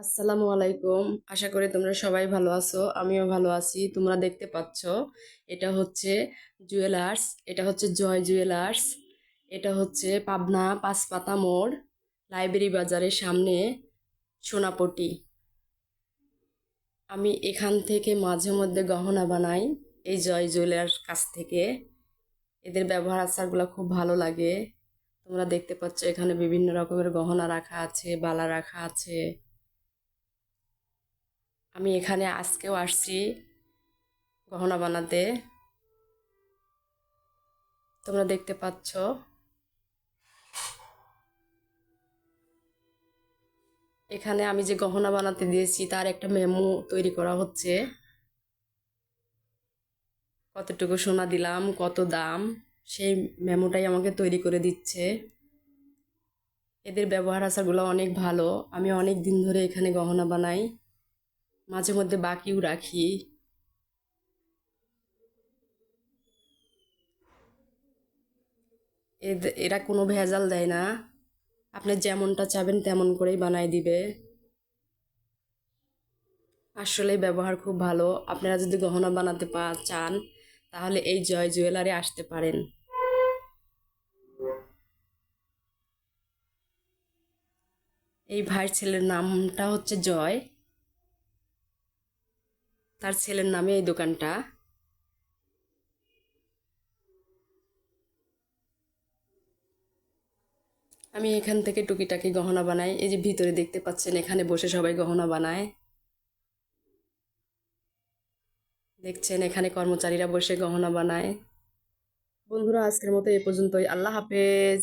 আসসালামু আলাইকুম। আশা করি তোমরা সবাই ভালো আছো, আমিও ভালো আছি। তোমরা দেখতে পাচ্ছ, এটা হচ্ছে জুয়েলার্স, এটা হচ্ছে জয় জুয়েলার্স, এটা হচ্ছে পাবনা পাঁচপাতা মোড়, লাইব্রেরি বাজারের সামনে সোনাপটি। আমি এখান থেকে মাঝে মধ্যে গহনা বানাই, এই জয় জুয়েলার্স কাছ থেকে। এদের ব্যবহার আচারগুলো খুব ভালো লাগে। তোমরা দেখতে পাচ্ছ, এখানে বিভিন্ন রকমের গহনা রাখা আছে, বালা রাখা আছে। আমি এখানে আজকেও আসছি গহনা বানাতে। তোমরা দেখতে পাচ্ছ। এখানে আমি যে গহনা বানাতে দিয়েছি, তার একটা মেমো তৈরি করা হচ্ছে। কতটুকু সোনা দিলাম, কত দাম, সেই মেমোটাই আমাকে তৈরি করে দিচ্ছে। এদের ব্যবহার আচারগুলো অনেক ভালো। আমি অনেক দিন ধরে এখানে গহনা বানাই। মাঝে মধ্যে বাকিও রাখি। এরা কোনো ভেজাল দেয় না। আপনি যেমনটা চাবেন তেমন করেই বানাই দিবে। আসলে ব্যবহার খুব ভালো। আপনারা যদি গহনা বানাতে পা, চান, তাহলে এই জয় জুয়েলারে আসতে পারেন। এই ভাইয়ের ছেলের নামটা হচ্ছে জয়। তার ছেলের নামে এই দোকানটা। আমি এখান থেকে টুকিটাকি গহনা বানাই। এই যে ভিতরে দেখতে পাচ্ছেন, এখানে বসে সবাই গহনা বানায়। দেখছেন, এখানে কর্মচারীরা বসে গহনা বানায়। বন্ধুরা, আজকের মতো এ পর্যন্তই। আল্লাহ হাফেজ।